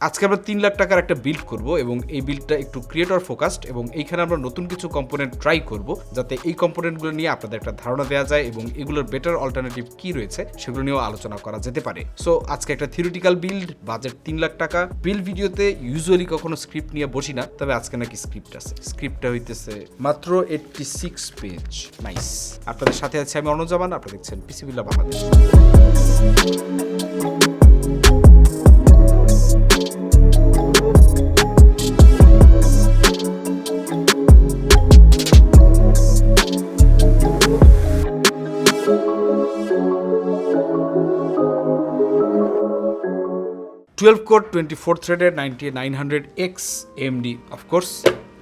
আজকে আমরা তিন লাখ টাকার একটা বিল্ড করব এবং এই বিল্ডটা একটু ক্রিয়েটর ফোকাসড এবং এইখানে আমরা নতুন কিছু কম্পোনেন্ট ট্রাই করব যাতে এই কম্পোনেন্টগুলো নিয়ে আপনাদের একটা ধারণা দেওয়া যায় এবং এগুলোর বেটার অল্টারনেটিভ কি রয়েছে সেগুলো নিয়েও আলোচনা করা যেতে পারে। সো আজকে একটা থিওরিটিক্যাল বিল্ড বাজেট তিন লাখ টাকা। বিল্ড ভিডিওতে ইউজুয়ালি কখনো স্ক্রিপ্ট নিয়ে বসি না, তবে আজকে নাকি স্ক্রিপ্ট আছে। স্ক্রিপ্টটা হইতেছে মাত্র এইটটি সিক্স পেজ নাইস আপনাদের সাথে আছে আমি অনুজামান আপনারা দেখছেন পিসিবিল্লা Bangladesh twelve core twenty four থ্রেডের ninety nine hundred X MD of course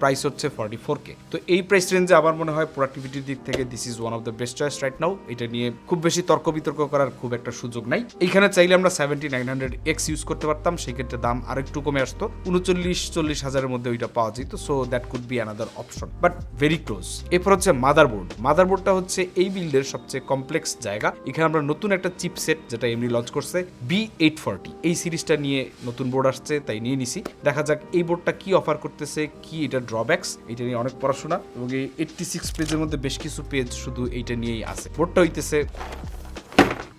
price হচ্ছে ফর্টি ফোর কে তো এই প্রাইস রেঞ্জে আমার মনে হয় প্রোডাক্টিভিটির দিক থেকে this is one of the best choice right now এটা নিয়ে খুব বেশি তর্ক বিতর্ক করার খুব একটা সুযোগ নাই। এখানে চাইলে আমরা seventy nine hundred X use করতে পারতাম সেই ক্ষেত্রে দাম আরেকটু কমে আসতো। উনচল্লিশ, চল্লিশ হাজারের মধ্যে ওইটা পাওয়া যেত so that could be another option but very close এরপর হচ্ছে মাদারবোর্ড মাদারবোর্ডটা হচ্ছে এই বিল্ডের সবচেয়ে কমপ্লেক্স জায়গা। এখানে আমরা নতুন একটা চিপসেট যেটা এমনি লঞ্চ করছে বি এইট ফর্টি এই সিরিজটা নিয়ে নতুন বোর্ড আসছে, তাই নিয়ে নিছি। দেখা যাক এই বোর্ডটা কি অফার করতেছে, কি এটা ড্রব্যাকস এটা নিয়ে অনেক পড়াশোনা এবং এই এইটটি সিক্স পেজের মধ্যে বেশ কিছু পেজ শুধু এইটা নিয়েই আছে। বোর্ডটা হইতেছে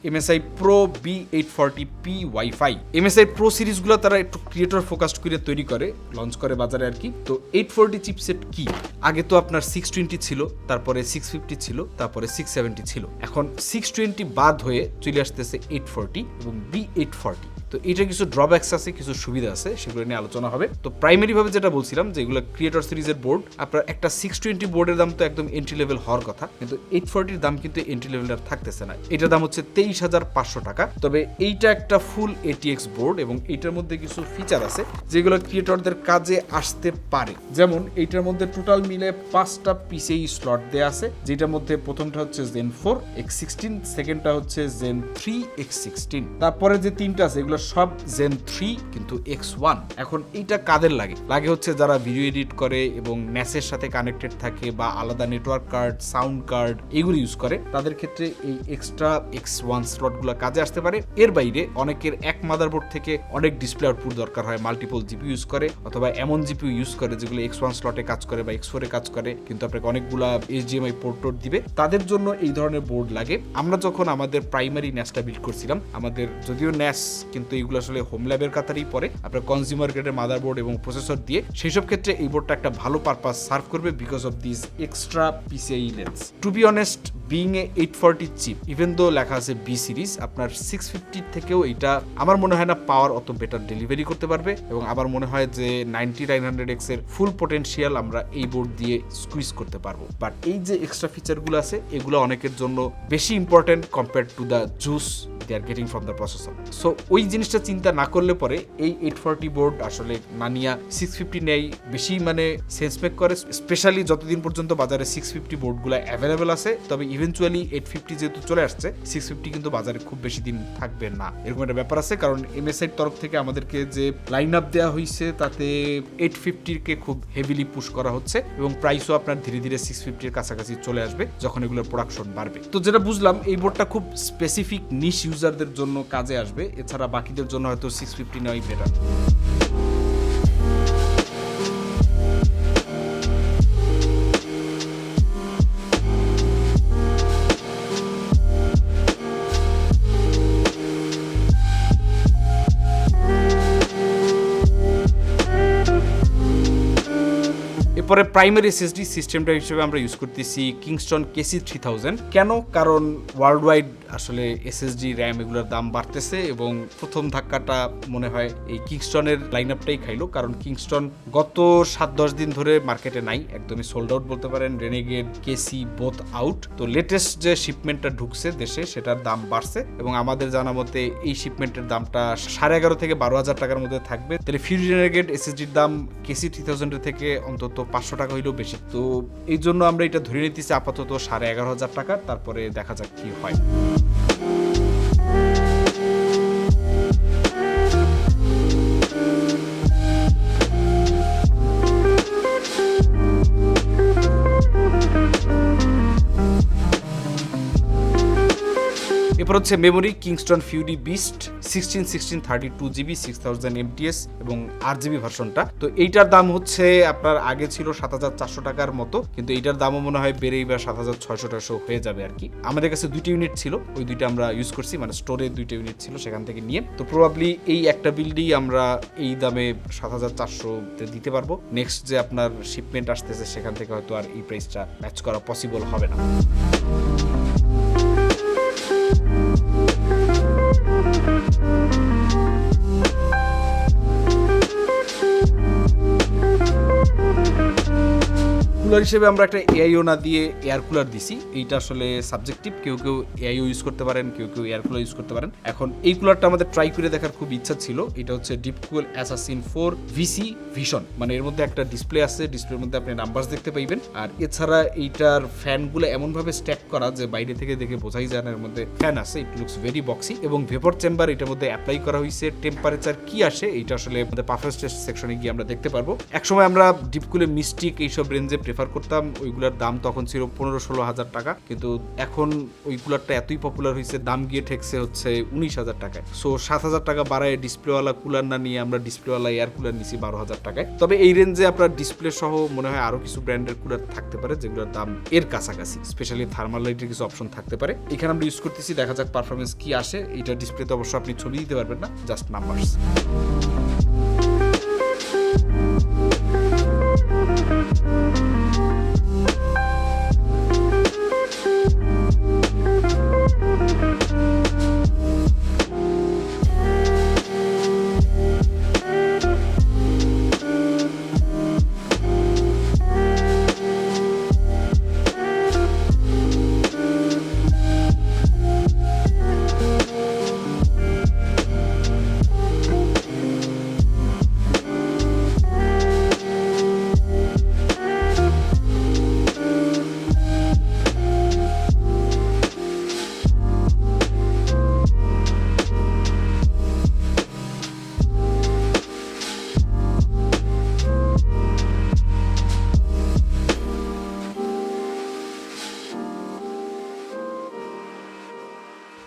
MSI pro B eight forty P wifi MSI pro সিরিজগুলো তারা একটু ক্রিয়েটর ফোকাসড করে তৈরি করে লঞ্চ করে বাজারে আর কি। তো এইট ফোরটি চিপসেট কি? আগে তো আপনার সিক্স টোয়েন্টি ছিল, তারপরে সিক্স ফিফটি ছিল, তারপরে সিক্স সেভেন্টি ছিল। এখন সিক্স টোয়েন্টি বাদ হয়ে চলে আসতেছে এইট ফোরটি এবং বি এইট ফর্টি তো এটা কিছু ড্রব্যাক্স আছে, কিছু সুবিধা আছে, সেগুলো নিয়ে আলোচনা হবে। তো প্রাইমারি ভাবে যেটা বলছিলাম যে এগুলো ক্রিয়েটর সিরিজের বোর্ড আপনার একটা সিক্স টোয়েন্টি বোর্ডের দাম তো একদম এন্ট্রি লেভেল হওয়ার কথা, কিন্তু এইট ফোরটির দাম কিন্তু এন্ট্রি লেভেল আর থাকতেছে না। এটার দাম হচ্ছে তেইশ হাজার পাঁচশো টাকা। তবে এইটা একটা ফুল এটিএক্স বোর্ড এবং এইটার মধ্যে কিছু ফিচার আছে, যেগুলো ক্রিয়েটরদের কাজে আসতে পারে। যেমন এইটার মধ্যে টোটাল মিলে পাঁচটা পিসিআই স্লট দেওয়া আছে, যেটার মধ্যে প্রথমটা হচ্ছে জেন ফোর এক্স সিক্সটিন সেকেন্ডটা হচ্ছে জেন থ্রি এক্স সিক্সটিন তারপরে যে তিনটা আছে, এগুলো সব জেন থ্রি কিন্তু এক্স ওয়ান এখন এইটা কাদের লাগে? লাগে হচ্ছে যারা ভিডিও এডিট করে এবং ন্যাসের সাথে কানেক্টেড থাকে বা আলাদা নেটওয়ার্ক কার্ড সাউন্ড কার্ড এগুলো ইউজ করে, তাদের ক্ষেত্রে এই এক্সট্রা এক্স ওয়ান স্লটগুলো কাজে আসতে পারে। এর বাইরে অনেকের এক মাদারবোর্ড থেকে অনেক ডিসপ্লে আউটপুট দরকার হয় মাল্টিপল জিপি ইউজ করে, অথবা এমন জিপি ইউজ করে যেগুলো এক্স ওয়ান স্লটে কাজ করে বা এক্স ফোরে কাজ করে, কিন্তু আপনাকে অনেকগুলা এইচডিএমআই পোর্ট টোর্ট দিবে। তাদের জন্য এই ধরনের বোর্ড লাগে। আমরা যখন আমাদের প্রাইমারি ন্যাসটা বিল্ড করছিলাম, আমাদের যদিও ন্যাস কিন্তু এইগুলো আসলে হোম ল্যাবের কাতারেই পরে আপনার কনজিউমার গ্রেডের মাদারবোর্ড এবং প্রসেসর দিয়ে সেই সব ক্ষেত্রে এই বোর্ডটা একটা ভালো পারপাস সার্ভ করবে because of this extra PCI lanes to be honest being a eight forty chip even though লেখা আছে বি সিরিজ আপনার সিক্স ফিফটির থেকেও এটা আমার মনে হয় না পাওয়ার অত বেটার ডেলিভারি করতে পারবে, এবং আমার মনে হয় যে নাইনটি নাইন হান্ড্রেড এক্সের ফুল পোটেনশিয়াল আমরা এই বোর্ড দিয়ে স্কুইজ করতে পারব। বাট এই যে এক্সট্রা ফিচারগুলো আছে, এগুলো অনেকের জন্য বেশি important compare to the juice they are getting from the processor so ওই জিনিসটা চিন্তা না করলে পরে এই এইট ফর্টি বোর্ড আসলে মানিয়া সিক্স ফিফটি নেই, বেশি মানে সেন্স মেক করে স্পেশালি যতদিন পর্যন্ত বাজারে সিক্স ফিফটি বোর্ডগুলো অ্যাভেলেবেল আছে, তবে ইভেনচুয়ালি এইট ফিফটি যেহেতু চলে আসছে সিক্স ফিফটি কিন্তু বাজারে খুব বেশি দিন থাকবে না। এরকম একটা ব্যাপার আছে, কারণ এমএসআইয়ের তরফ থেকে আমাদেরকে যে লাইন আপ দেওয়া হয়েছে তাতে এইট ফিফটিকে খুব হেভিলি পুশ করা হচ্ছে এবং প্রাইসও আপনার ধীরে ধীরে সিক্স ফিফটির কাছাকাছি চলে আসবে যখন এগুলোর প্রোডাকশন বাড়বে। তো যেটা বুঝলাম, এই বোর্ডটা খুব স্পেসিফিক নিশ ইউজারদের জন্য কাজে আসবে, এছাড়া বাকিদের জন্য হয়তো সিক্স ফিফটি নেওয়াই বেটার এরপরে প্রাইমারি এসএসডি সিস্টেমটা হিসেবে আমরা ইউজ করতেছি কিংস্টন কেসি থ্রি থাউজেন্ড কেন? কারণ ওয়ার্ল্ড ওয়াইড আসলে এসএসডি র্যাম এগুলোর দাম বাড়তেছে এবং প্রথম ধাক্কাটা মনে হয় এই কিংস্টনের লাইন আপটাই খাইলো। কারণ কিংস্টন গত সাত দশ দিন ধরে মার্কেটে নাই, একদমই সোল্ড আউট বলতে পারেন রেনেগেড কেসি বোথ আউট তো লেটেস্ট যে শিপমেন্টটা ঢুকছে দেশে, সেটার দাম বাড়ছে এবং আমাদের জানা মতে এই শিপমেন্টের দামটা সাড়ে এগারো থেকে বারো হাজার টাকার মধ্যে থাকবে। তাহলে ফিউজ রেনেগেড এসএসডির দাম কেসি থ্রি থাউজেন্ডের থেকে অন্তত পাঁচশো টাকা হইলেও বেশি। তো এই জন্য আমরা এটা ধরে নিতেছি আপাতত সাড়ে এগারো হাজার টাকার, তারপরে দেখা যাক কি হয়। এরপর হচ্ছে memory Kingston Fury Beast sixteen sixteen thirty two GB six thousand MTS এবং আট জিবি ভার্সনটা তো এইটার দাম হচ্ছে আপনার আগে ছিল সাত হাজার চারশো টাকার মতো, কিন্তু এইটার দামও মনে হয় বেড়েই বা সাত হাজার ছয়শো টাশো হয়ে যাবে আর কি। আমাদের কাছে দুইটা ইউনিট ছিল, ওই দুইটা আমরা ইউজ করছি মানে স্টোরে দুইটা ইউনিট ছিল সেখান থেকে নিয়ে। তো প্রবাবলি এই একটা বিল্ডই আমরা এই দামে সাত হাজার চারশোতে দিতে পারব। নেক্সট যে আপনার শিপমেন্ট আসতেছে, সেখান থেকে হয়তো আর এই প্রাইসটা ম্যাচ করা পসিবল হবে না। কুলার হিসেবে আমরা একটা এআইও না দিয়ে এয়ার কুলার দিছি। এইটা আসলে সাবজেক্টিভ কেউ কেউ এআইও ইউজ করতে পারেন, কেউ কেউ এয়ার কুলার ইউজ করতে পারেন। এখন এই কুলারটা আমাদের ট্রাই করে দেখার খুব ইচ্ছা ছিল। এটা হচ্ছে Deep Cool Assassin four VC Vision মানে এর মধ্যে একটা ডিসপ্লে আছে ডিসপ্লের মধ্যে আপনি নাম্বার দেখতে পাইবেন। আর এছাড়া এইটার ফ্যানগুলো এমনভাবে স্ট্যাক করা যে বাইরে থেকে দেখে বোঝাই যায় না, এর মধ্যে ফ্যান আছে ইট লুকস ভেরি বক্সি এবং ভেপর চেম্বার এটার মধ্যে অ্যাপ্লাই করা হয়েছে টেম্পারেচার কি আসে এটা আসলে আমাদের পারফেন্স টেস্ট সেকশনে গিয়ে আমরা দেখতে পারব। একসময় আমরা ডিপকুলে মিস্টিক এইসব রেঞ্জে প্রেফার করতাম, ওইগুলোর দাম তখন ছিল পনেরো ষোলো হাজার টাকা। কিন্তু এখন ওই কুলারটা এতই পপুলার হয়েছে দাম গিয়ে ঠেকছে হচ্ছে উনিশ হাজার টাকায়। সো সাত হাজার টাকা বাড়ায় ডিসপ্লেওয়ালা কুলার না নিয়ে আমরা ডিসপ্লেওয়ালা এয়ার কুলার নিছি বারো হাজার টাকায়। তবে এই রেঞ্জে আপনার ডিসপ্লে সহ মনে হয় আরও কিছু ব্র্যান্ডের কুলার থাকতে পারে, যেগুলোর দাম এর কাছাকাছি। স্পেশালি থার্মাল লাইটের কিছু অপশন থাকতে পারে। এখানে আমরা ইউজ করতেছি, দেখা যাক পারফরমেন্স কি আসে। এটা ডিসপ্লেতে অবশ্য আপনি ছবি দিতে পারবেন না জাস্ট নাম্বারস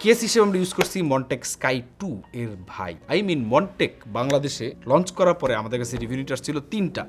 কেস হিসেবে আমরা ইউজ করছি মনটেক স্কাই টু এর ভাই। আই মিন মনটেক বাংলাদেশে লঞ্চ করার পরে আমাদের কাছে রিভিউনিটার ছিল তিনটা।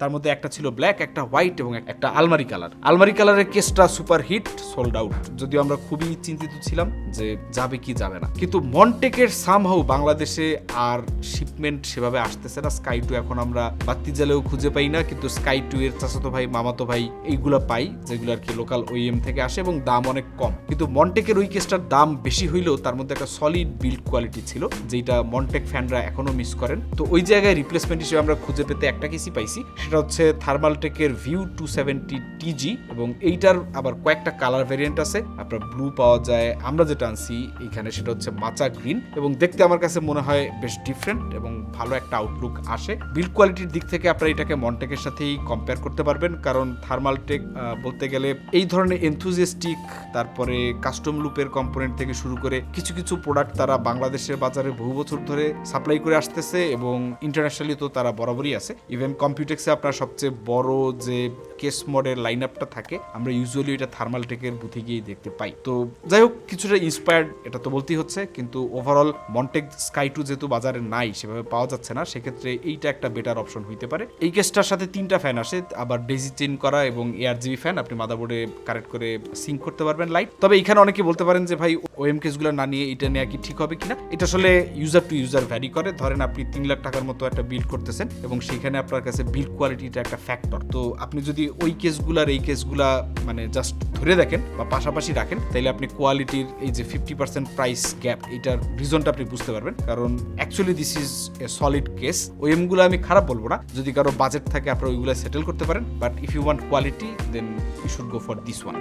তার মধ্যে একটা ছিল ব্ল্যাক একটা হোয়াইট এবং একটা আলমারি কালার আলমারি কালারের কেসটা সুপার হিট সোল্ড আউট যদিও আমরা খুবই চিন্তিত ছিলাম যে যাবে কি যাবে না। কিন্তু মন্টেকের সামহাউ বাংলাদেশে আর শিপমেন্ট সেভাবে আসতেছে না। স্কাই টু এখন আমরা বাত্তি জালেও খুঁজে পাই না, কিন্তু স্কাই টু এর চাচাতো ভাই, মামাতো ভাই এইগুলো পাই, যেগুলো আর কি লোকাল ওইএম থেকে আসে এবং দাম অনেক কম। কিন্তু মন্টেকের ওই কেসটার দাম বেশি হইলেও তার মধ্যে একটা সলিড বিল্ড কোয়ালিটি ছিল যেটা মন্টেক ফ্যানরা এখনও মিস করেন। তো ওই জায়গায় রিপ্লেসমেন্ট হিসেবে আমরা খুঁজে পেতে একটা কেসই পাইছি। সেটা হচ্ছে থার্মালটেকের ভিউ টু সেভেন্টি টিজি এবং এইটার আবার কয়েকটা কালার ভেরিয়েন্ট আছে। আপনার ব্লু পাওয়া যায়। আমরা যেটা আনছি এখানে সেটা হচ্ছে মাচা গ্রিন এবং দেখতে আমার কাছে মনে হয় বেশ ডিফারেন্ট এবং ভালো একটা আউটলুক আসে। বিল্ড কোয়ালিটির দিক থেকে আপনারা এটাকে মন্টেকের সাথেই কম্পেয়ার করতে পারবেন কারণ থার্মালটেক বলতে গেলে এই ধরনের এনথুজিয়াস্টিক তারপরে কাস্টম লুপের কম্পোনেন্ট থেকে শুরু করে কিছু কিছু প্রোডাক্ট তারা বাংলাদেশের বাজারে বহু বছর ধরে সাপ্লাই করে আসতেছে এবং ইন্টারন্যাশনালি তো তারা বরাবরই আছে। ইভেন কম্পিউটেক্সে আপনার সবচেয়ে বড় যে কেস মডের লাইন আপটা থাকে, আমরা ইউজুয়ালি এটা থার্মাল টেকের বুথে গিয়ে দেখতে পাই। তো যাই হোক, কিছুটা ইন্সপায়ার্ড এটা তো বলতেই হচ্ছে, কিন্তু ওভারঅল মন্টেক স্কাই টু যেহেতু বাজারে নাই, সেভাবে পাওয়া যাচ্ছে না, সেক্ষেত্রে এইটা একটা বেটার অপশন হইতে পারে। এই কেসটার সাথে তিনটা ফ্যান আসে, আবার ডেজি চেন করা এবং এয়ার জিবি ফ্যান আপনি মাদাবোর্ডে কারেক্ট করে সিঙ্ক করতে পারবেন লাইট তবে এখানে অনেকে বলতে পারেন যে, ভাই ওএম কেসগুলো না নিয়ে এটা নেওয়া কি ঠিক হবে কিনা? এটা আসলে ইউজার টু ইউজার ভ্যারি করে। ধরেন আপনি তিন লাখ টাকার মতো একটা বিল্ড করতেছেন এবং সেখানে আপনার কাছে বিল্ড কোয়ালিটিটা একটা ফ্যাক্টর তো আপনি যদি ওই কেসগুলার এই কেসগুলা মানে জাস্ট ধরে দেখেন বা পাশাপাশি রাখেন, তাইলে আপনি কোয়ালিটির এই যে ফিফটি পার্সেন্ট প্রাইস গ্যাপ এটার রিজনটা আপনি বুঝতে পারবেন। কারণ actually this is a solid case ওই এমগুলো আমি খারাপ বলব না। যদি কারও বাজেট থাকে, আপনারা ওইগুলো সেটেল করতে পারেন। But if you want quality then you should go for this one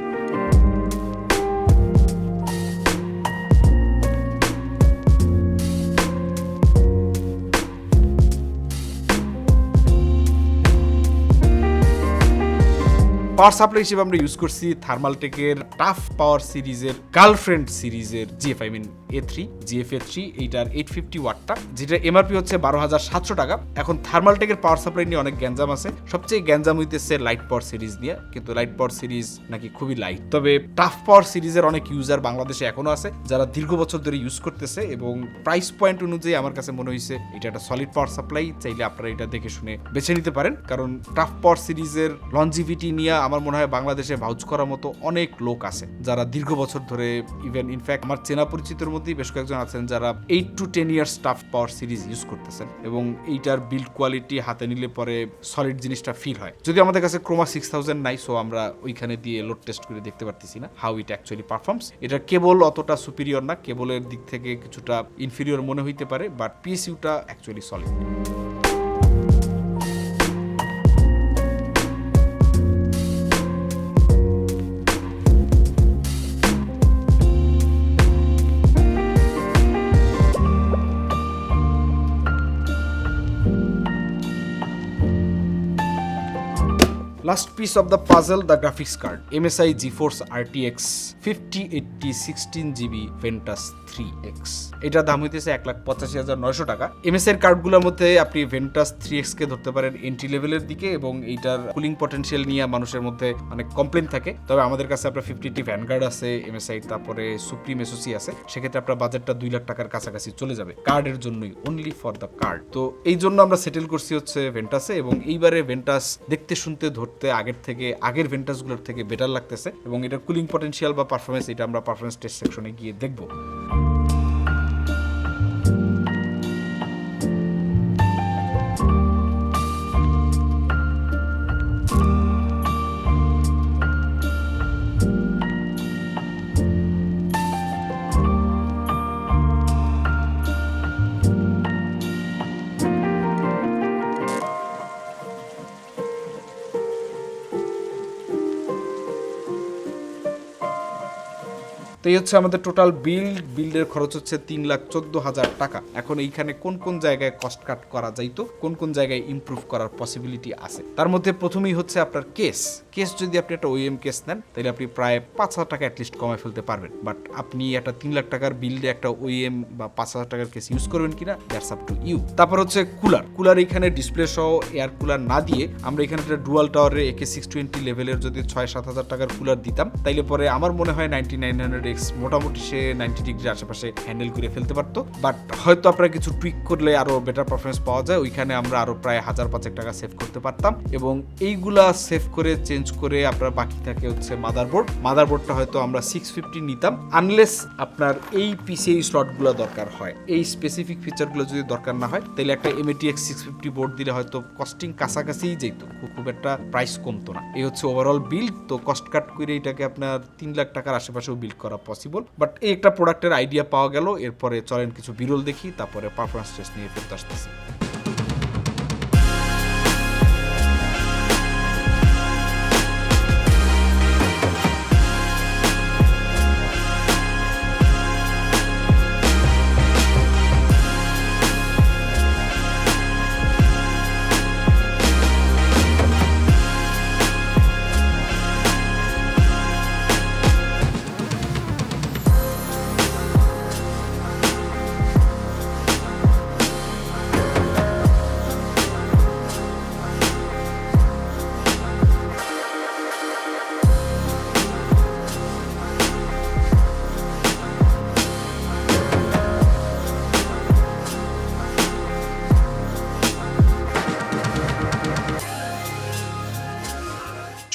power supply হিসেবে আমরা ইউজ করছি থার্মালটেকের টাফ পাওয়ার সিরিজের গার্লফ্রেন্ড সিরিজের GF I mean A three GF A three এইটার এইট ফিফটি ওয়াটটা যেটা এমআরপি হচ্ছে বারো হাজার সাতশো টাকা। এখন থার্মালটেকের পাওয়ার সাপ্লাই নিয়ে অনেক গ্যাঞ্জাম আছে। সবচেয়ে গ্যাঞ্জাম হইতেছে লাইট পাওয়ার সিরিজ নিয়ে, কিন্তু লাইট পাওয়ার সিরিজ নাকি খুবই লাইট তবে টাফ পাওয়ার সিরিজের অনেক ইউজার বাংলাদেশে এখনও আছে, যারা দীর্ঘ বছর ধরে ইউজ করতেছে এবং প্রাইস পয়েন্ট অনুযায়ী আমার কাছে মনে হয়েছে এটা একটা সলিড পাওয়ার সাপ্লাই চাইলে আপনারা এটা দেখে শুনে বেছে নিতে পারেন। কারণ টাফ পাওয়ার সিরিজের লঞ্জিভিটি নিয়ে আমার মনে হয় বাংলাদেশে ভাউচ করার মতো অনেক লোক আছে যারা দীর্ঘ বছর ধরে ইভেন ইনফ্যাক্ট আমার চেনা পরিচিতর মধ্যেই বেশ কয়েকজন আছেন যারা eight to ten years tough power series use করতেছেন এবং এইটার বিল্ড কোয়ালিটি হাতে নিলে পরে সলিড জিনিসটা ফিল হয়। যদি আমাদের কাছে ক্রোমা সিক্স থাউজেন্ড নাই সো আমরা ওইখানে দিয়ে লোড টেস্ট করে দেখতে পারতেছি না হাউ ইট অ্যাকচুয়ালি পারফর্মস এটা কেবল অতটা সুপিরিয়র না, কেবলের দিক থেকে কিছুটা ইনফিরিয়র মনে হইতে পারে but পিএসইউটা actually solid Last piece of the puzzle, the graphics card. MSI GeForce RTX 5080 16 GB Ventus 3X এটা দাম হইতেছে এক লাখ পঁচাশি হাজার নয়শো টাকা। এমএসআই এর কার্ডগুলোর মধ্যে আপনি ভেন্টাস থ্রি এক্স কে ধরতে পারেন এন্ট্রি লেভেলের দিকে এবং এইটার কুলিং পটেনশিয়াল নিয়ে মানুষের মধ্যে অনেক কমপ্লেন থাকে। তবে আমাদের কাছে আপনার ফিফটি ভ্যানগার্ড আছে এমএসআই তারপরে সুপ্রিম এসোসি আছে। সেক্ষেত্রে আপনার বাজেটটা দুই লাখ টাকার কাছাকাছি চলে যাবে। কার্ডের জন্যই অনলি ফর দ্য কার্ড তো এই জন্য আমরা সেটেল করছি হচ্ছে ভেন্টাসে এবং এইবারে ভেন্টাস দেখতে শুনতে ধরতে আগের থেকে, আগের ভেন্টাসগুলোর থেকে বেটার লাগতেছে এবং এটার কুলিং পটেনশিয়াল বা পারফরমেন্স এটা আমরা পারফরমেন্স টেস্ট সেকশনে গিয়ে দেখব। এই হচ্ছে আমাদের টোটাল বিল বিল্ডের খরচ হচ্ছে তিন লাখ চোদ্দ হাজার টাকা। এখন এইখানে কোন কোন জায়গায় কস্ট কাট করা যাইতো কোন কোন জায়গায় ইমপ্রুভ করার পসিবিলিটি আছে? তার মধ্যে প্রথমেই হচ্ছে আপনার কেস কেস যদি আপনি একটা ওএম কেস নেন, তাহলে আপনি প্রায় পাঁচ হাজার টাকা অ্যাটলিস্ট কমায় ফেলতে পারবেন। বাট আপনি একটা তিন লাখ টাকার বিল্ডে একটা ওএম বা পাঁচ হাজার টাকার কেস ইউজ করবেন কিনা দ্যাটস আপ টু ইউ তারপর হচ্ছে কুলার কুলার এখানে ডিসপ্লে সহ এয়ার কুলার না দিয়ে আমরা এখানে একটা ডুয়াল টাওয়ারের একে সিক্স টোয়েন্টি লেভেলের যদি ছয় সাত হাজার টাকার কুলার দিতাম, তাইলে পরে আমার মনে হয় নাইনটি নাইন হান্ড্রেড এক্স মোটামুটি সে নাইনটি ডিগ্রির আশেপাশে হ্যান্ডেল করে ফেলতে পারতো। বাট হয়তো আপনারা কিছু টুইক করলে আরও বেটার পারফরমেন্স পাওয়া যায়। ওইখানে আমরা আরও প্রায় হাজার পাঁচেক টাকা সেভ করতে পারতাম। এবং এইগুলা সেভ করে চেঞ্জ করে আপনার বাকি থাকে হচ্ছে মাদারবোর্ড মাদারবোর্ডটা হয়তো আমরা সিক্স ফিফটি নিতাম আনলেস আপনার এই পিসিআই স্লটগুলো দরকার হয়। এই স্পেসিফিক ফিচারগুলো যদি দরকার না হয়, তাহলে একটা এমএটিএক্স সিক্স ফিফটি বোর্ড দিলে হয়তো কস্টিং কাছাকাছিই যেত। খুব একটা প্রাইস কমতো না। এই হচ্ছে ওভারঅল বিল্ড তো কস্ট কাট করে এটাকে আপনার তিন লাখ টাকার আশেপাশেও বিল্ড করা পসিবল বাট এই একটা প্রোডাক্টের আইডিয়া পাওয়া গেল, এরপরে চলেন কিছু বিরল দেখি, তারপরে পারফরমেন্স টেস্ট নিয়ে ফেরত আসতেছি।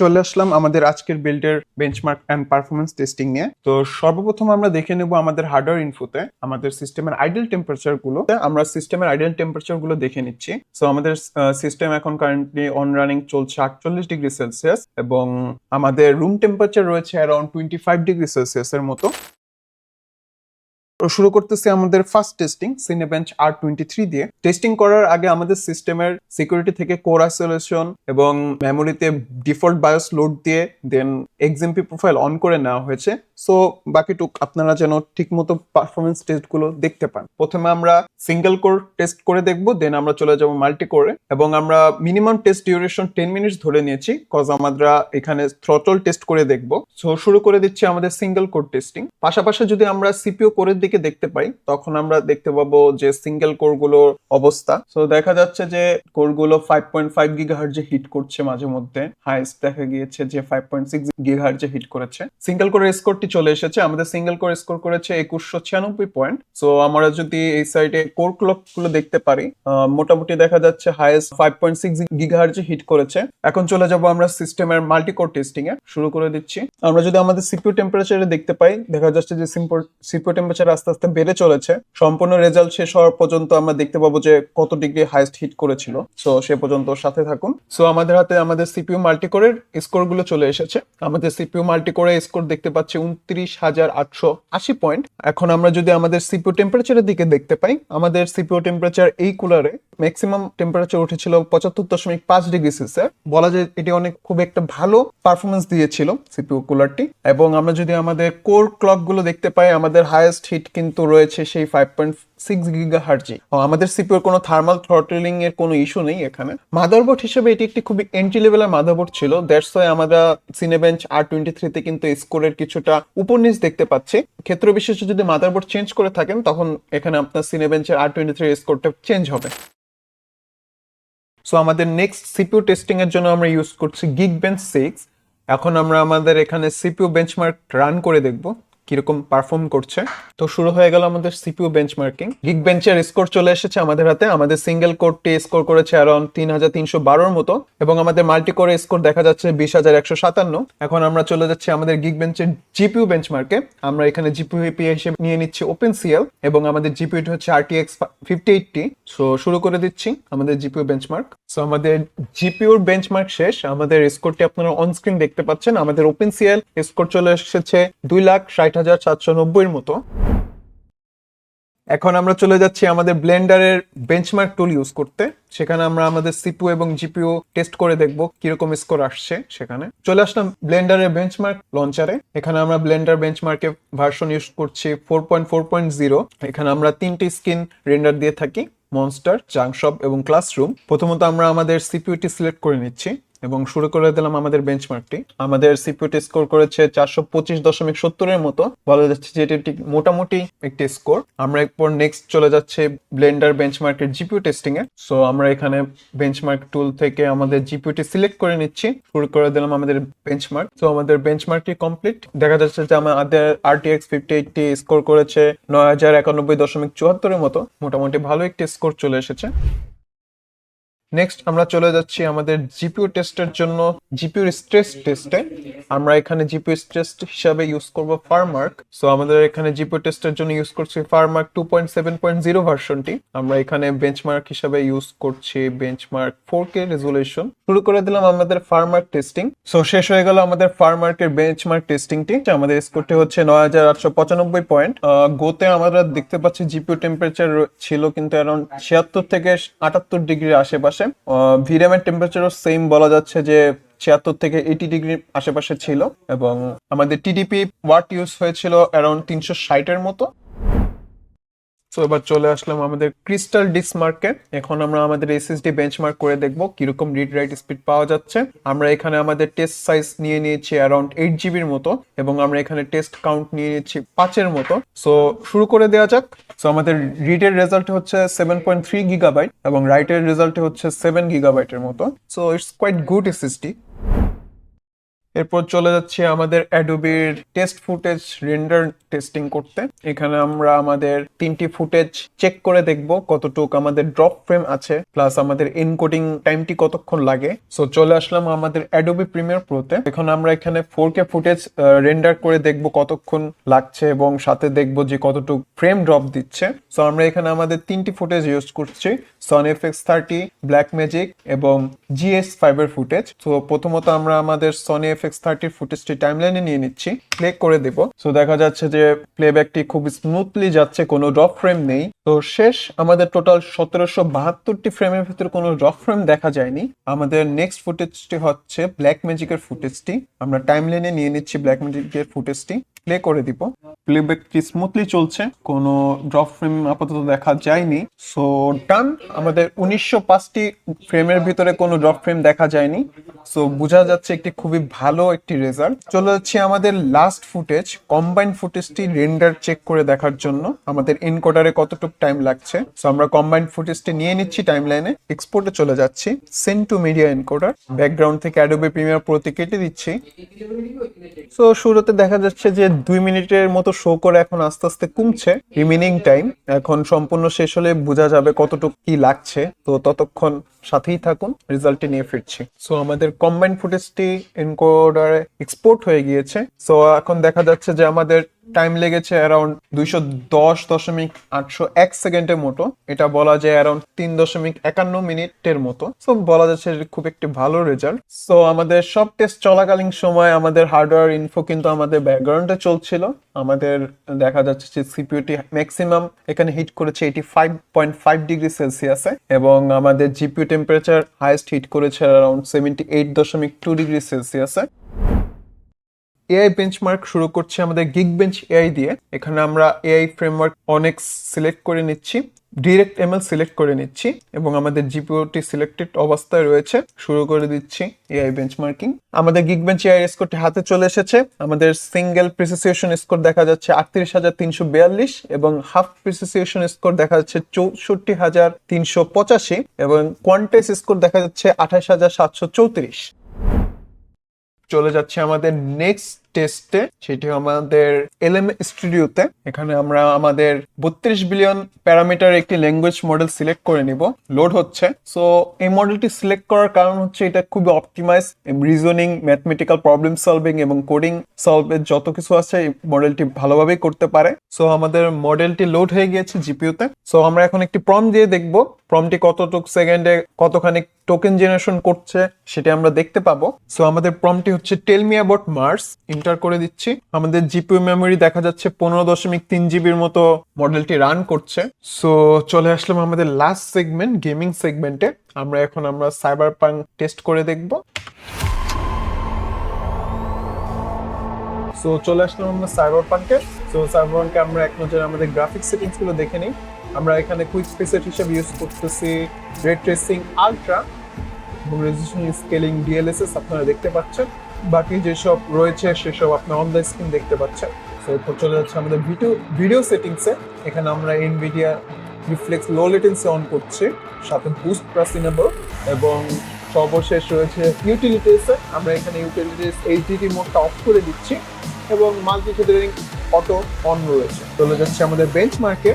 চলে আসলাম আমাদের আজকের বিল্ডের বেঞ্চমার্ক এন্ড পারফরমেন্স টেস্টিং নিয়ে। তো সর্বপ্রথম আমরা দেখে নেব আমাদের হার্ডওয়্যার ইনফোতে আমাদের সিস্টেমের আইডিয়াল টেম্পারেচারগুলো আমরা সিস্টেমের আইডিয়াল টেম্পারেচারগুলো দেখে নিচ্ছি। সো আমাদের সিস্টেম এখন কারেন্টলি অন রানিং চলছে আটচল্লিশ ডিগ্রি সেলসিয়াস এবং আমাদের রুম টেম্পারেচার রয়েছে অ্যারাউন্ড টোয়েন্টি ফাইভ ডিগ্রি সেলসিয়াসের মতো। শুরু করতেছি আমাদের first testing Cinebench R twenty three দিয়ে। টেস্টিং করার আগে আমাদের সিস্টেমের সিকিউরিটি থেকে কোর আইসোলেশন এবং মেমোরিতে ডিফল্ট বায়োস লোড দিয়ে দেন এক্সএমপি প্রোফাইল অন করে নেওয়া হয়েছে। সো বাকিটুক আপনারা যেন ঠিকমতো পারফরমেন্স টেস্টগুলো দেখতে পান। প্রথমে আমরা সিঙ্গেল কোর টেস্ট করে দেখব দেন আমরা চলে যাব মাল্টি কোরে এবং আমরা minimum test duration ten minutes ধরে নিয়েছি। কজ আমরা এখানে থ্রটল টেস্ট করে দেখব। সো শুরু করে দিচ্ছি আমাদের সিঙ্গেল কোর টেস্টিং পাশাপাশি যদি আমরা সিপিও কোরের দিকে দেখতে পাই, তখন আমরা দেখতে পাবো যে সিঙ্গেল কোরগুলোর অবস্থা। সো দেখা যাচ্ছে যে কোরগুলো ফাইভ পয়েন্ট ফাইভ গিগাহার্জে হিট করছে মাঝে মধ্যে। হাইস্ট দেখা গিয়েছে যে ফাইভ পয়েন্ট সিক্স গিগাহার্জে হিট করেছে। সিঙ্গেল কোর স্কোরটি চলে এসেছে। আমাদের সিঙ্গেল কোর স্কোর করেছে একুশশো ছিয়ানব্বই পয়েন্ট সো আমরা যদি এই সাইডে কোর ক্লকগুলো দেখতে পারি মোটামুটি দেখা যাচ্ছে হাইয়েস্ট ফাইভ পয়েন্ট সিক্স গিগাহার্জে হিট করেছে। এখন চলে যাব আমরা সিস্টেমের মাল্টি কোর টেস্টিং এ শুরু করে দিচ্ছি। আমরা যদি আমাদের সিপিউ টেম্পারেচারে দেখতে পাই, দেখা যাচ্ছে যে সিপিউ টেম্পারেচার আস্তে আস্তে বেড়ে চলেছে। সম্পূর্ণ রেজাল্ট শেষ হওয়ার পর্যন্ত আমরা দেখতে পাবো যে কত ডিগ্রি হাইস্ট হিট করেছিল। সো সে পর্যন্ত সাথে থাকুন। সো আমাদের হাতে আমাদের সিপিইউ মাল্টি কোরের স্কোরগুলো চলে এসেছে। আমাদের সিপিউ মাল্টি কোরে স্কোর দেখতে পাচ্ছি উনত্রিশ হাজার আটশো আশি পয়েন্ট এখন আমরা যদি আমাদের সিপিও টেম্পারেচারের দিকে দেখতে পাই, আমাদের সিপিও টেম্পারেচার এই কুলারে ম্যাক্সিমাম টেম্পারেচার উঠেছিল পঁচাত্তর দশমিক পাঁচ ডিগ্রি সেলসিয়াস বলা যায় এটি অনেক খুব একটা ভালো পারফরমেন্স দিয়েছিল সিপিও কুলারটি এবং আমরা যদি আমাদের কোর ক্লকগুলো দেখতে পাই, আমাদের হায়েস্ট হিট কিন্তু রয়েছে সেই five point six giga hertz আমাদের সিপিওর কোনো থার্মাল থ্রটলিং এর কোনো ইস্যু নেই এখানে। মাদারবোর্ড হিসেবে এটি একটি খুবই এন্ট্রি লেভেলের মাদারবোর্ড ছিল। দ্যাটস ওয়াই আমরা সিনেবেঞ্চ আর টোয়েন্টি থ্রিতে কিন্তু স্কোরের কিছুটা নিচ দেখতে পাচ্ছি। ক্ষেত্র বিশেষে যদি মাদারবোর্ড চেঞ্জ করে থাকেন, তখন এখানে আপনার সিনেবেঞ্চের আর টোয়েন্টি থ্রি স্কোরটা চেঞ্জ হবে। সো আমাদের নেক্সট সিপিউ টেস্টিং এর জন্য আমরা ইউজ করছি গিগ বেঞ্চ সিক্স এখন আমরা আমাদের এখানে সিপিউ বেঞ্চমার্ক রান করে দেখব। কীরকম পারফর্ম করছে। তো শুরু হয়ে গেল আমাদের সিপিউ বেঞ্চমার্কিং গিগ বেঞ্চের স্কোর চলে এসেছে আমাদের হাতে। আমাদের সিঙ্গেল কোরটি স্কোর করেছে অ্যারাউন্ড তিন হাজার তিনশো বারোর মতো। এবং আমাদের মাল্টি কোরে স্কোর দেখা যাচ্ছে বিশ হাজার একশো সাতান্ন। এখন আমরা চলে যাচ্ছি আমাদের গিগ বেঞ্চের জিপিউ বেঞ্চমার্কে আমরা এখানে জিপিউ এপি হিসেবে নিয়ে নিচ্ছি ওপেন সিএল এবং আমাদের জিপিউটি হচ্ছে আরটিএক্স ফিফটি এইটটি সো শুরু করে দিচ্ছি আমাদের জিপিউ বেঞ্চমার্ক সো আমাদের জিপিউর বেঞ্চমার্ক শেষ। আমাদের স্কোরটি আপনারা অন স্ক্রিন দেখতে পাচ্ছেন। আমাদের ওপেন সিএল স্কোর চলে এসেছে দুই লাখ ষাট হাজার সাতশো নব্বইয়ের মতো। এখন আমরা চলে যাচ্ছি আমাদের ব্লেন্ডারের বেঞ্চমার্ক টুল ইউজ করতে। সেখানে আমরা আমাদের সিপিউ এবং জিপিও টেস্ট করে দেখব কীরকম স্কোর আসছে সেখানে। চলে আসলাম ব্লেন্ডারের বেঞ্চমার্ক লঞ্চারে এখানে আমরা ব্লেন্ডার বেঞ্চমার্কে ভার্সন ইউজ করছি four point four point zero এখানে আমরা তিনটি স্ক্রিন রেন্ডার দিয়ে থাকি মনস্টার জাংশপ এবং ক্লাসরুম প্রথমত আমরা আমাদের সিপিউটি সিলেক্ট করে নিচ্ছি। এবং শুরু করে দিলাম আমাদের বেঞ্চমার্কটি আমাদের সিপিউটি স্কোর করেছে চারশো পঁচিশ দশমিক সত্তরের মতো। বলা যাচ্ছে যে এটি মোটামুটি একটি স্কোর আমরা এরপর নেক্সট চলে যাচ্ছে ব্লেন্ডার বেঞ্চমার্কের জিপিউ টেস্টিং এ সো আমরা এখানে বেঞ্চমার্ক টুল থেকে আমাদের জিপিউটি সিলেক্ট করে নিচ্ছি। শুরু করে দিলাম আমাদের বেঞ্চমার্ক তো আমাদের বেঞ্চমার্কটি কমপ্লিট দেখা যাচ্ছে যে আমাদের আরটিএক্স ফিফটি এইটটি স্কোর করেছে নয় হাজার একানব্বই দশমিক চুয়াত্তরের মতো। মোটামুটি ভালো একটি স্কোর চলে এসেছে। নেক্সট আমরা চলে যাচ্ছি আমাদের জিপিউ টেস্টের জন্য। জিপিউর স্ট্রেস টেস্টে আমরা এখানে জিপিউ স্ট্রেস হিসাবে ইউজ করব ফার্মার্ক সো আমাদের এখানে জিপিউ টেস্টের জন্য ইউজ করছি FurMark two point seven point zero ভার্সনটি আমরা এখানে বেঞ্চমার্ক হিসাবে ইউজ করছি বেঞ্চমার্ক ফোর কে রেজুলেশন শুরু করে দিলাম আমাদের ফার্মার্ক টেস্টিং সো শেষ হয়ে গেল আমাদের ফারমার্কের বেঞ্চমার্ক টেস্টিংটি আমাদের স্কোরটি হচ্ছে নয় হাজার আটশো পঁচানব্বই পয়েন্ট গোতে আমরা দেখতে পাচ্ছি জিপিউ টেম্পারেচার ছিল কিন্তু অ্যারাউন্ড ছিয়াত্তর থেকে আটাত্তর ডিগ্রির আশেপাশে। ভিরামের টেম্পারেচারও সেম বলা যাচ্ছে যে ছিয়াত্তর থেকে এইটি ডিগ্রি আশেপাশে ছিল এবং আমাদের টিডিপি ওয়াট ইউজ হয়েছিল অ্যারাউন্ড তিনশো ষাটের মতো। তো এবার চলে আসলাম আমাদের ক্রিস্টাল ডিসমার্কে এখন আমরা আমাদের এসএসডি বেঞ্চমার্ক করে দেখব কীরকম রিড রাইট স্পিড পাওয়া যাচ্ছে। আমরা এখানে আমাদের টেস্ট সাইজ নিয়ে নিয়েছি অ্যারাউন্ড এইট জিবির মতো এবং আমরা এখানে টেস্ট কাউন্ট নিয়ে নিচ্ছি পাঁচের মতো। সো শুরু করে দেওয়া যাক। সো আমাদের রিডের রেজাল্ট হচ্ছে সেভেন পয়েন্ট থ্রি গিগাবাইট এবং রাইটের রেজাল্ট হচ্ছে সেভেন গিগাবাইটের মতো। So it's quite good SSD এরপর চলে যাচ্ছি আমাদের অ্যাডোবির টেস্ট ফুটেজ রেন্ডার টেস্টিং করতে। এখানে আমরা আমাদের তিনটি ফুটেজ চেক করে দেখব কতটুক আমাদের ড্রপ ফ্রেম আছে প্লাস আমাদের এনকোডিং টাইমটি কতক্ষণ লাগে। সো চলে আসলাম আমাদের অ্যাডোবি প্রিমিয়ার প্রোতে এখন আমরা এখানে ফোর কে ফুটেজ রেন্ডার করে দেখব কতক্ষণ লাগছে এবং সাথে দেখব যে কতটুক ফ্রেম ড্রপ দিচ্ছে। সো আমরা এখানে আমাদের তিনটি ফুটেজ ইউজ করছি Sony F X thirty black magic এবং জিএস ফাইবার ফুটেজ তো প্রথমত আমরা আমাদের সনি এফ এক্স থার্টির ফুটেজটি টাইমলাইনে নিয়ে নিচ্ছি। প্লে করে দেব। সো দেখা যাচ্ছে যে প্লেব্যাকটি খুব স্মুথলি যাচ্ছে, কোনো ড্রপ ফ্রেম নেই। তো শেষ, আমাদের টোটাল সতেরোশো বাহাত্তরটি ফ্রেমের ভিতরে কোনো ড্রপ ফ্রেম দেখা যায়নি। আমাদের নেক্সট ফুটেজটি হচ্ছে ব্ল্যাক ম্যাজিকের ফুটেজটি আমরা টাইমলাইনে নিয়ে নিচ্ছি ব্ল্যাক ম্যাজিকের ফুটেজটি প্লে করে দিব। প্লেব্যাকটি স্মুথলি চলছে? কোনো ড্রপ ফ্রেম আপাতত দেখা যায়নি। সো ডান আমাদের উনিশশো পাঁচটি ফ্রেমের ভিতরে কোনো ড্রপ ফ্রেম দেখা যায়নি। সো বোঝা যাচ্ছে একটি খুবই ভালো একটি রেজাল্ট চলে যাচ্ছে আমাদের লাস্ট ফুটেজ কম্বাইন ফুটেজটি রেন্ডার চেক করে দেখার জন্য। আমাদের এনকোডারে কতটুকু টাইম লাগছে? সো আমরা কম্বাইন ফুটেজটি নিয়ে নিচ্ছি টাইম লাইনে এক্সপোর্টে চলে যাচ্ছি। Send to media encoder background থেকে অ্যাডোবে প্রিমিয়ার প্রতি কেটে দিচ্ছি। সো শুরুতে দেখা যাচ্ছে যে দুই মিনিটের মতো শো করে এখন আস্তে আস্তে কমছে। রিমেনিং টাইম এখন সম্পূর্ণ শেষ হলে বোঝা যাবে কতটুকু কি লাগছে। তো ততক্ষণ সাথেই থাকুন রেজাল্টটি নিয়ে ফিরছি। সো আমাদের কম্বাইন ফুটেজটি এনকোডারে এক্সপোর্ট হয়ে গিয়েছে। সো এখন দেখা যাচ্ছে যে আমাদের টাইম লেগেছে অ্যারাউন্ড দুইশো দশ দশমিক আটশো এক সেকেন্ডের মতো। এটা বলা যায় অ্যারাউন্ড তিন দশমিক একান্ন মিনিটের মতো। সো বলা যাচ্ছে খুব একটি ভালো রেজাল্ট সো আমাদের সব টেস্ট চলাকালীন সময় আমাদের হার্ডওয়্যার ইনফো কিন্তু আমাদের ব্যাকগ্রাউন্ডে চলছিল। আমাদের দেখা যাচ্ছে যে সিপিউটি ম্যাক্সিমাম এখানে হিট করেছে eighty five point five degree সেলসিয়াসে এবং আমাদের জিপিউ টেম্পারেচার হাইয়েস্ট হিট করেছে অ্যারাউন্ড সেভেন্টি এইট দশমিক টু ডিগ্রি সেলসিয়াসে এআই বেঞ্চমার্ক শুরু করছি আমাদের গিগ বেঞ্চ এআই দিয়ে। এখানে আমরা এআই ফ্রেমওয়ার্ক অনেক সিলেক্ট করে নিচ্ছি ডিরেক্ট এমএল সিলেক্ট করে নিচ্ছি এবং আমাদের জিপিওটি সিলেক্টেড অবস্থায় রয়েছে। শুরু করে দিচ্ছি এআই বেঞ্চমার্কিং আমাদের গিগ বেঞ্চ এআই স্কোরটি হাতে চলে এসেছে। আমাদের সিঙ্গেল প্রিসিসিয়েশন স্কোর দেখা যাচ্ছে আটত্রিশ হাজার তিনশো বিয়াল্লিশ এবং হাফ প্রিসিসিয়েশন স্কোর দেখা যাচ্ছে চৌষট্টি হাজার তিনশো পঁচাশি এবং কোয়ান্টেস স্কোর দেখা যাচ্ছে আঠাশ হাজার সাতশো চৌত্রিশ। চলে যাচ্ছে আমাদের নেক্সট টেস্টে সেটি আমাদের এলএম স্টুডিওতে এখানে আমরা আমাদের বত্রিশ বিলিয়ন প্যারামিটার একটি ল্যাঙ্গুয়েজ মডেল সিলেক্ট করে নিব। লোড হচ্ছে। সো এই মডেলটি সিলেক্ট করার কারণ হচ্ছে এটা খুবই optimize reasoning mathematical problem solving এবং কোডিং সলভের যত কিছু আছে, এই মডেলটি ভালোভাবেই করতে পারে। সো আমাদের মডেলটি লোড হয়ে গিয়েছে জিপিউতে সো আমরা এখন একটি প্রম দিয়ে দেখব। প্রমটি কতটুক সেকেন্ডে কতখানি টোকেন জেনারেশন করছে, সেটা আমরা দেখতে পাবো। সো আমাদের প্রমটি হচ্ছে tell me about Mars enter করে দিচ্ছি। আমাদের জিপিইউ মেমোরি দেখা যাচ্ছে পনেরো দশমিক তিন জিবির মতো মডেলটি রান করছে। সো চলে আসলাম আমাদের লাস্ট সেগমেন্ট গেমিং সেগমেন্টে আমরা এখন আমরা সাইবার পাঙ্ক টেস্ট করে দেখব। সো চলে আসলাম আমরা সাইবার পাঙ্কে সো সাইবার পাঙ্কে আমরা এক নজরে আমাদের গ্রাফিক্স সেটিংসগুলো দেখে নিই। আমরা এখানে কুইক স্পেসেট হিসেবে ইউজ করতেছি রেড ট্রেসিং আলট্রা এবং রেজলিউশন স্কেলিং ডিএলএসএস আপনারা দেখতে পাচ্ছেন। বাকি যেসব রয়েছে, সেসব আপনি অন দ্য স্ক্রিন দেখতে পাচ্ছেন। তো এরপর চলে যাচ্ছে আমাদের ভিডিও ভিডিও সেটিংসে এখানে আমরা Nvidia Reflex low latency on করছি, সাথে বুস্ট প্লাস ইনেবল এবং সর্বশেষ রয়েছে ইউটিলিটিসে আমরা এখানে ইউটিলিটিস এইচডিটি মোডটা অফ করে দিচ্ছি এবং মাল্টি থ্রেডিং অটো অন রয়েছে। চলে যাচ্ছে আমাদের বেঞ্চমার্কে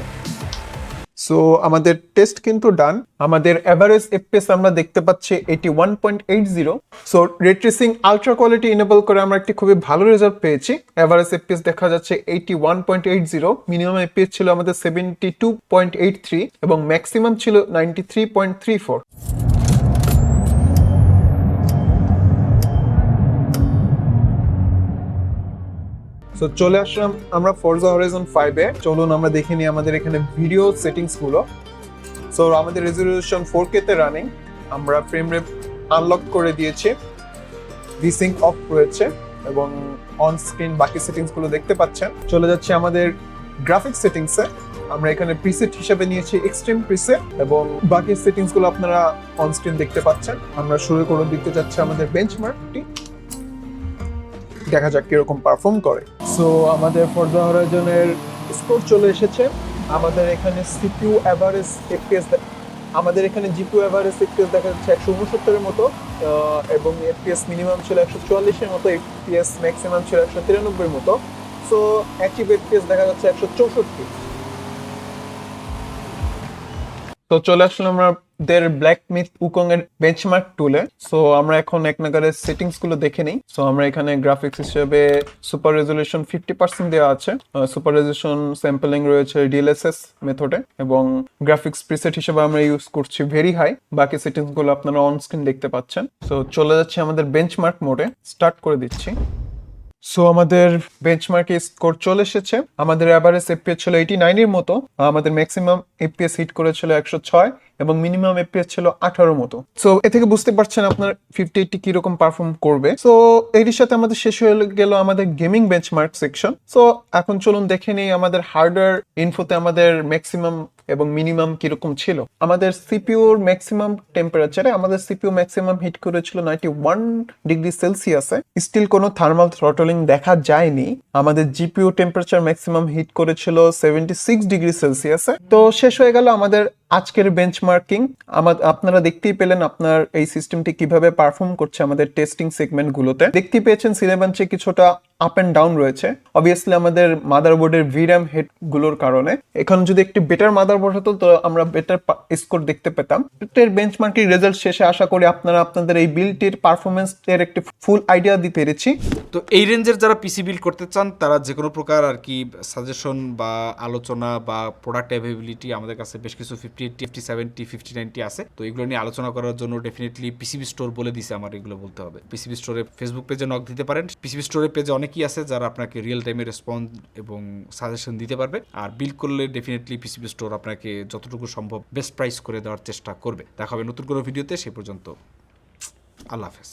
সো আমাদের টেস্ট কিন্তু ডান আমাদের অ্যাভারেজ এফপিএস আমরা দেখতে পাচ্ছি এটি one point eight zero so ray tracing ultra quality enable করে আমরা একটি খুবই ভালো রেজাল্ট পেয়েছি। অ্যাভারেজ এফপিএস দেখা যাচ্ছে eighty one point eight zero minimum FPS ছিল আমাদের seventy two point eight three এবং ম্যাক্সিমাম ছিল ninety three point three four so চলে আসলাম আমরা ফোরজা হরাইজন ফাইভে চলুন আমরা দেখে নিই আমাদের এখানে ভিডিও সেটিংসগুলো। সো আমাদের রেজলিউশন ফোর কে তে রানিং আমরা ফ্রেম রেট আনলক করে দিয়েছি। ভিসিং অফ রয়েছে এবং অন স্ক্রিন বাকি সেটিংসগুলো দেখতে পাচ্ছেন। চলে যাচ্ছে আমাদের গ্রাফিক সেটিংসে আমরা এখানে প্রিসেট হিসেবে নিয়েছি এক্সট্রিম প্রিসেট এবং বাকি সেটিংসগুলো আপনারা অন স্ক্রিন দেখতে পাচ্ছেন। আমরা শুরু করে দিতে যাচ্ছি আমাদের বেঞ্চমার্কটি দেখা যাক কীরকম পারফর্ম করে। সো আমাদের ফরদা হরাইজনের স্কোর চলে এসেছে। আমাদের এখানে সিপিউ অ্যাভারেজ এফপিএস আমাদের এখানে জিপিইউ অ্যাভারেজ এফপিএস দেখা যাচ্ছে একশো উনসত্তরের মতো এবং এফপিএস মিনিমাম ছিল একশো চুয়াল্লিশের মতো এফপিএস ম্যাক্সিমাম ছিল একশো তিরানব্বইয়ের মতো। সো অ্যাচিভ এফপিএস দেখা যাচ্ছে একশো চৌষট্টি। তো চলে আসলাম আমাদের ব্ল্যাক মিথ উকং এর বেঞ্চমার্ক টুলে সো আমরা এখন এক নাগারের সেটিংসগুলো দেখে নিই। সো আমরা এখানে গ্রাফিক্স হিসেবে সুপার রেজলিউশন ফিফটি পার্সেন্ট দেওয়া আছে। সুপার রেজলিউশন স্যাম্পলিং রয়েছে ডিএলএসএস মেথডে এবং গ্রাফিক্স প্রিসেট হিসেবে আমরা ইউজ করছি ভেরি হাই বাকি সেটিংসগুলো আপনারা অন স্ক্রিন দেখতে পাচ্ছেন। সো চলে যাচ্ছে আমাদের বেঞ্চমার্ক মোডে স্টার্ট করে দিচ্ছি। সো আমাদের বেঞ্চমার্কে স্কোর চলে এসেছে। আমাদের অ্যাভারেজ এফপিএস ছিল এইটি নাইনের মতো। আমাদের ম্যাক্সিমাম এফপিএস হিট করেছিল একশো ছয় এবং মিনিমাম এফপিএস ছিল আঠারো মতো। সো এ থেকে বুঝতে পারছেন আপনার ফিফটি এইটটি কীরকম পারফর্ম করবে। সো এটির সাথে আমাদের শেষ হয়ে গেল আমাদের গেমিং বেঞ্চমার্ক সেকশন সো এখন চলুন দেখে নিই আমাদের হার্ডওয়্যার ইনফোতে আমাদের ম্যাক্সিমাম এবং মিনিমাম কীরকম ছিল? আমাদের সিপিউর ম্যাক্সিমাম টেম্পারেচারে আমাদের সিপিউ ম্যাক্সিমাম হিট করেছিল নাইনটি ওয়ান ডিগ্রি সেলসিয়াসে স্টিল কোনো থার্মাল থ্রটলিং দেখা যায়নি। আমাদের জিপিউ টেম্পারেচার ম্যাক্সিমাম হিট করেছিল সেভেন্টি সিক্স ডিগ্রি সেলসিয়াসে তো শেষ হয়ে গেল আমাদের আজকের বেঞ্চমার্কিং আমাদের আপনারা দেখতেই পেলেন আপনার এই সিস্টেমটি কীভাবে পারফর্ম করছে আমাদের টেস্টিং সেগমেন্টগুলোতে দেখতেই পেয়েছেন সিলেবাঞ্চে কিছুটা আপ অ্যান্ড ডাউন রয়েছে। অবভিয়াসলি আমাদের মাদারবোর্ডের ভিরাম হেডগুলোর কারণে। এখন যদি একটি বেটার মাদারবোর্ড হতো, তো আমরা বেটার স্কোর দেখতে পেতাম। এর বেঞ্চমার্কিং রেজাল্ট শেষে আশা করি আপনারা আপনাদের এই বিলটির পারফরমেন্স এর একটি ফুল আইডিয়া দিতে পেরেছি। তো এই রেঞ্জের যারা পিসি বিল করতে চান, তারা যে কোনো প্রকার আর কি সাজেশন বা আলোচনা বা প্রোডাক্ট অ্যাভেবিলিটি আমাদের কাছে বেশ কিছু fifty eighty fifty seventy fifty ninety আছে। তো এগুলো নিয়ে আলোচনা করার জন্য ডেফিনেটলি পিসিবি স্টোর বলে দিছে আমার, এগুলো বলতে হবে। পিসিবি স্টোরে ফেসবুক পেজে নক দিতে পারেন। পিসিবি স্টোরের পেজে অনেকেই আছে যারা আপনাকে রিয়েল টাইমে রেসপন্স এবং সাজেশন দিতে পারবে। আর বিল করলে ডেফিনেটলি পিসিবি স্টোর আপনাকে যতটুকু সম্ভব বেস্ট প্রাইস করে দেওয়ার চেষ্টা করবে। দেখা হবে নতুন কোনো ভিডিওতে সে পর্যন্ত আল্লাহ হাফেজ।